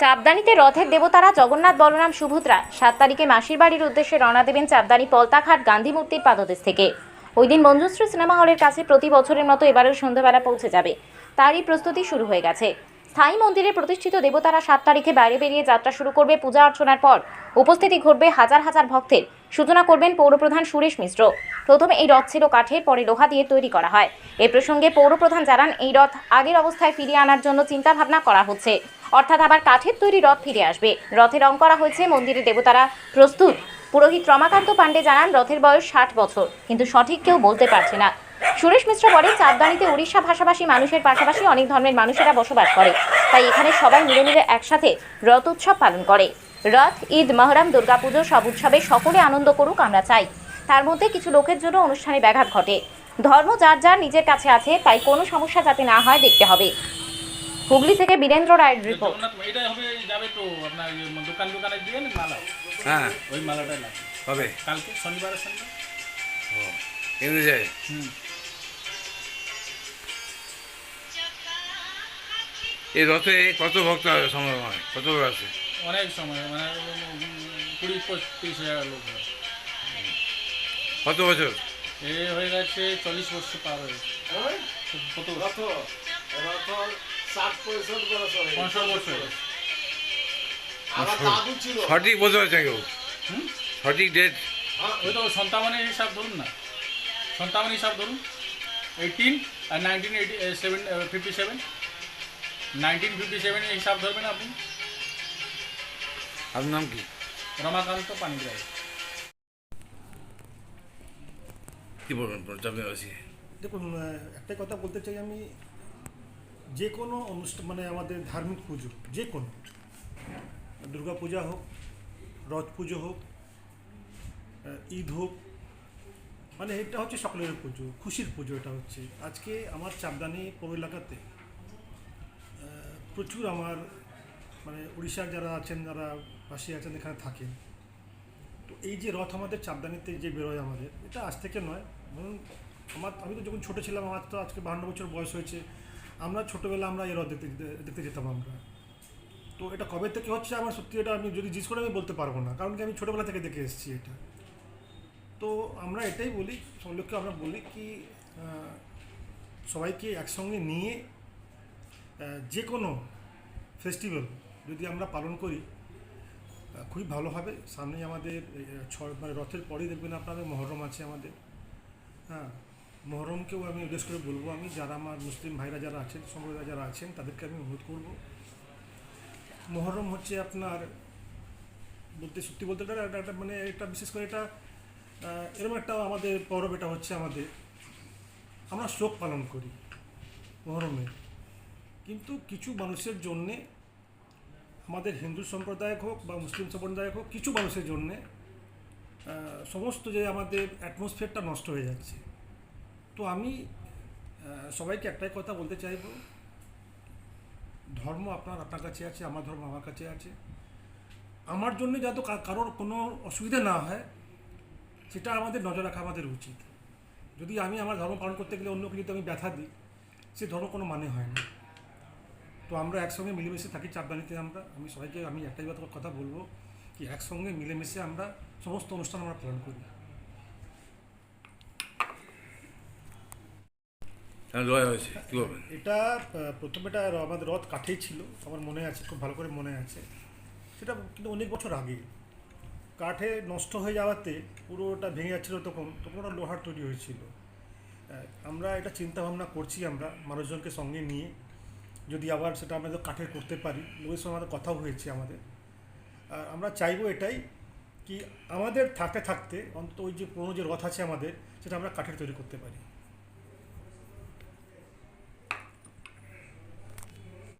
চাপদানিতে রথের দেবতারা জগন্নাথ, বলরাম, সুভদ্রা। সাত তারিখে মাসির বাড়ির উদ্দেশ্যে রওনা দেবেন চাপদানি পলতাঘাট গান্ধী মূর্তির পাদদেশ থেকে। ওই দিন মঞ্জুশ্রী সিনেমা হলের কাছে প্রতি বছরের মতো এবারেও সন্ধ্যাবেলা পৌঁছে যাবে। তারই প্রস্তুতি শুরু হয়ে গেছে। স্থায়ী মন্দিরে প্রতিষ্ঠিত দেবতারা সাত তারিখে বাইরে বেরিয়ে যাত্রা শুরু করবে পূজা অর্চনার পর। উপস্থিতি ঘটবে হাজার হাজার ভক্তের। সূচনা করবেন পৌরপ্রধান সুরেশ মিশ্র। প্রথমে এই রথ ছিল কাঠের, পরে লোহা দিয়ে তৈরি করা হয়। এ প্রসঙ্গে পৌরপ্রধান জানান, এই রথ আগের অবস্থায় ফিরিয়ে আনার জন্য চিন্তাভাবনা করা হচ্ছে। অর্থাৎ আবার কাঠের তৈরি রথ ফিরে আসবে। রথে রং করা হয়েছে মন্দিরের দেবতারা। প্রস্তুত? পুরোহিত রমাকান্ত পাণ্ডে জানান রথের বয়স ষাট বছর, কিন্তু সঠিক কেউ বলতে পারছে না। সুরেশ মিশ্র বলেন চাঁদদানিতে উড়িষ্যা ভাষাভাষী মানুষের পাশাপাশি অনেক ধর্মের মানুষেরা বসবাস করে। তাই এখানে সবাই মিলে মিলে একসাথে রথ উৎসব পালন করে। রথ, ঈদ, মহরম, দুর্গাপুজো, সব উৎসবে সকলে আনন্দ করুক আমরা চাই। তার মধ্যে কিছু লোকের জন্য অনুষ্ঠানে ব্যাঘাত ঘটে। ধর্ম যার যার নিজের কাছে আছে, তাই কোনো সমস্যা যাতে না হয় দেখতে হবে। হুগলি থেকে বীরেন্দ্র রায়ের রিপোর্ট এটা হবে যাবে তো আপনার দোকান দোকানে দিয়ে মালা। হ্যাঁ। ওই মালাটাই লাগবে। হবে। কালকে শনিবার শনিবার। ও কেন্দ্রে যায় হুম। এই রথে কত ভক্ত সময় হয় কত লোক আছে অনেক সময় মানে কুড়ি পঁচিশ হাজার লোক কত বছর? এ হয়ে গেছে চল্লিশ বছর পার হয়ে। কত হয়ে গেছে। সঠিক বলতে পারছে কেউ? হুম? সঠিক ডেট ওই তো সন্তাবনের হিসাব ধরুন না। সন্তাবন হিসাব ধরুন। এইটিন আর nineteen eighty seven fifty seven nineteen fifty সেভেনের হিসাব ধরবেন আপনি। আপনার নাম কি? রমাকান্ত পানিগ্রাহী। কি বলবেন দেখুন একটাই কথা বলতে চাই আমি। যে কোনো অনুষ্ঠান মানে আমাদের ধার্মিক পুজো, যে কোনো। দুর্গা পূজা হোক, রথ পুজো হোক ঈদ হোক মানে এটা হচ্ছে সকলের পুজো, খুশির পুজো এটা হচ্ছে। আজকে আমার চাপদানি পৌর এলাকাতে প্রচুর আমার মানে উড়িষ্যার যারা আছেন, যারা পাশে আছেন, এখানে থাকেন। তো এই যে রথ আমাদের চাপদানিতে যে বেরোয় আমাদের, এটা আজ থেকে নয়, ধরুন আমার, আমি তো যখন ছোটো ছিলাম, আমার তো আজকে বাহান্ন বছর বয়স হয়েছে। আমরা ছোটোবেলা আমরা এই রথ দেখতে যেতে- দেখতে যেতাম আমরা। তো এটা কবে থেকে হচ্ছে আমার সত্যি এটা আমি যদি জিজ্ঞেস করে আমি বলতে পারব না, কারণ কি আমি ছোটোবেলা থেকে দেখে এসেছি এটা। তো আমরা এটাই বলি সব আমরা বলি কি সবাইকে একসঙ্গে নিয়ে যে কোনো ফেস্টিভ্যাল যদি আমরা পালন করি খুবই ভালো হবে। সামনেই আমাদের ছয় মানে রথের পরেই দেখবেন আপনাদের মহরম আছে আমাদের। হ্যাঁ মহরমকেও আমি উদ্দেশ্য করে বলব আমি, যারা আমার মুসলিম ভাইরা যারা আছেন সম্প্রদায় যারা আছেন, তাদেরকে আমি অনুরোধ করব। মহরম হচ্ছে আপনার বলতে সত্যি বলতে গেলে একটা মানে এটা বিশেষ করে এটা এরকম একটা আমাদের পরব এটা হচ্ছে আমাদের। আমরা শোক পালন করি মহরমে। কিন্তু কিছু মানুষের জন্যে, আমাদের হিন্দু সম্প্রদায় হোক বা মুসলিম সম্প্রদায় হোক, কিছু মানুষের জন্যে সমস্ত যে আমাদের অ্যাটমসফিয়ারটা নষ্ট হয়ে যাচ্ছে। তো আমি সবাইকে একটাই কথা বলতে চাইব। ধর্ম আপনার আপনার কাছে আছে, আমার ধর্ম আমার কাছে আছে। আমার জন্য যাতে কারোর কোনো অসুবিধা না হয়, সেটা আমাদের নজর রাখা আমাদের উচিত। যদি আমি আমার ধর্ম পালন করতে গেলে অন্যকে যদি আমি ব্যথা দিই, সে ধর্ম কোনো মানে হয় না। তো আমরা একসঙ্গে মিলেমিশে থাকি চাপদানিতে আমরা। আমি সবাইকে, আমি একটাই কথা বলব, কি একসঙ্গে মিলেমিশে আমরা সমস্ত অনুষ্ঠান আমরা পালন করি। বলবেন? এটা প্রথমে এটা আমাদের রথ কাঠেই ছিল, আমার মনে আছে, খুব ভালো করে মনে আছে। সেটা কিন্তু অনেক বছর আগে। কাঠে নষ্ট হয়ে যাওয়াতে পুরো ওটা ভেঙে যাচ্ছিল তখন তখন ওটা লোহার তৈরি হয়েছিল। আমরা এটা চিন্তা ভাবনা করছি আমরা, মানুষজনকে সঙ্গে নিয়ে। যদি আবার সেটা আমরা কাঠের করতে পারি, লোকের সঙ্গে আমাদের কথাও হয়েছে আমাদের। আর আমরা চাইব এটাই কি আমাদের থাকতে থাকতে অন্তত ওই যে পুরোনো যে রথ আছে আমাদের, সেটা আমরা কাঠের তৈরি করতে পারি।